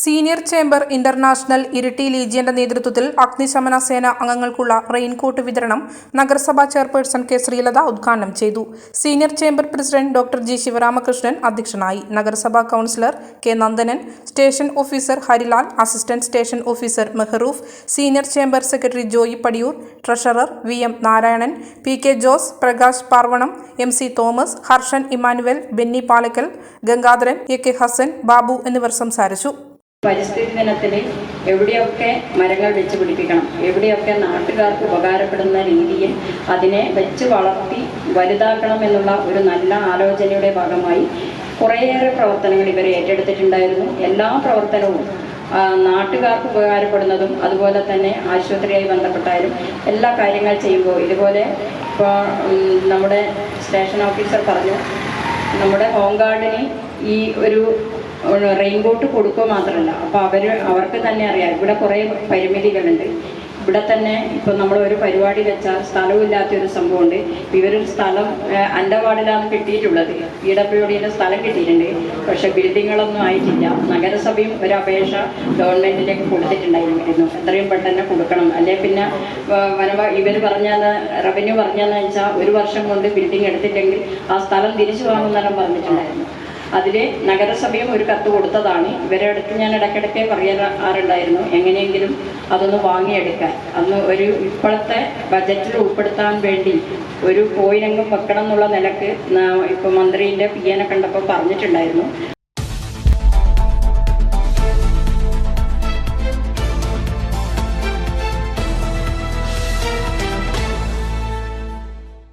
Senior chamber international Iritty ലീജിയന്റെ നേതൃത്വത്തിൽ അഗ്നിശമന സേന അംഗങ്ങൾക്കുള്ള റെയിൻകോട്ട് വിതരണം നഗരസഭാ ചെയർപേഴ്സൺ കെ ശ്രീലത ഉദ്ഘാടനം ചെയ്തു. Senior chamber president doctor G Sivaramakrishnan അധ്യക്ഷനായി. നഗരസഭാ councillor K Nandanan station officer Harilal assistant station officer Mehroof senior chamber secretary Joy Padiyoor treasurer V M Narayanan P K Jose Prakash Parvanam M C Thomas Harshan Emmanuel Benny Palakkal Gangadharan A K Hasan Babu എന്നിവർ സംസാരിച്ചു. പരിസ്ഥിതി ദിനത്തിൽ എവിടെയൊക്കെ മരങ്ങൾ വെച്ച് പിടിപ്പിക്കണം എവിടെയൊക്കെ നാട്ടുകാർക്ക് ഉപകാരപ്പെടുന്ന രീതിയിൽ അതിനെ വെച്ച് വളർത്തി വലുതാക്കണം എന്നുള്ള ഒരു നല്ല ആലോചനയുടെ ഭാഗമായി കുറേയേറെ പ്രവർത്തനങ്ങൾ ഇവർ ഏറ്റെടുത്തിട്ടുണ്ടായിരുന്നു. എല്ലാ പ്രവർത്തനവും നാട്ടുകാർക്ക് ഉപകാരപ്പെടുന്നതും അതുപോലെ തന്നെ ആശുപത്രിയായി ബന്ധപ്പെട്ടാലും എല്ലാ കാര്യങ്ങൾ ചെയ്യുമ്പോൾ ഇതുപോലെ ഇപ്പോൾ നമ്മുടെ സ്റ്റേഷൻ ഓഫീസർ പറഞ്ഞു നമ്മുടെ ഹോം ഗാർഡിന് ഈ ഒരു റെയിൻകോട്ട് കൊടുക്കുക മാത്രമല്ല. അപ്പോൾ അവർ അവർക്ക് തന്നെ അറിയാം. ഇവിടെ കുറേ പരിമിതികളുണ്ട്. ഇവിടെ തന്നെ ഇപ്പം നമ്മൾ ഒരു പരിപാടി വെച്ചാൽ സ്ഥലമില്ലാത്ത ഒരു സംഭവമുണ്ട്. ഇവരൊരു സ്ഥലം എന്റെ കിട്ടിയിട്ടുള്ളത്. പി ഡബ്ല്യു ഡിയുടെ സ്ഥലം കിട്ടിയിട്ടുണ്ട്. പക്ഷേ ബിൽഡിങ്ങുകളൊന്നും ആയിട്ടില്ല. നഗരസഭയും ഒരു അപേക്ഷ ഗവൺമെന്റിലേക്ക് കൊടുത്തിട്ടുണ്ടായിരുന്നു. എത്രയും പെട്ടെന്ന് കൊടുക്കണം. അല്ലെ പിന്നെ വനവ ഇവർ പറഞ്ഞാൽ റവന്യൂ പറഞ്ഞതെന്ന് വെച്ചാൽ ഒരു വർഷം കൊണ്ട് ബിൽഡിംഗ് എടുത്തില്ലെങ്കിൽ ആ സ്ഥലം തിരിച്ചു വാങ്ങുന്നെല്ലാം പറഞ്ഞിട്ടുണ്ടായിരുന്നു. അതിൽ നഗരസഭയും ഒരു കത്ത് കൊടുത്തതാണ്. ഇവരെ അടുത്ത് ഞാൻ ഇടയ്ക്കിടയ്ക്ക് പറയാറുണ്ടായിരുന്നു എങ്ങനെയെങ്കിലും അതൊന്ന് വാങ്ങിയെടുക്കാൻ. അന്ന് ഒരു ഇപ്പോഴത്തെ ബജറ്റിൽ ഉൾപ്പെടുത്താൻ വേണ്ടി ഒരു കോയിനങ്ങും വെക്കണം എന്നുള്ള നിലയ്ക്ക് ഇപ്പോൾ മന്ത്രിന്റെ പി എനെ കണ്ടപ്പോൾ പറഞ്ഞിട്ടുണ്ടായിരുന്നു.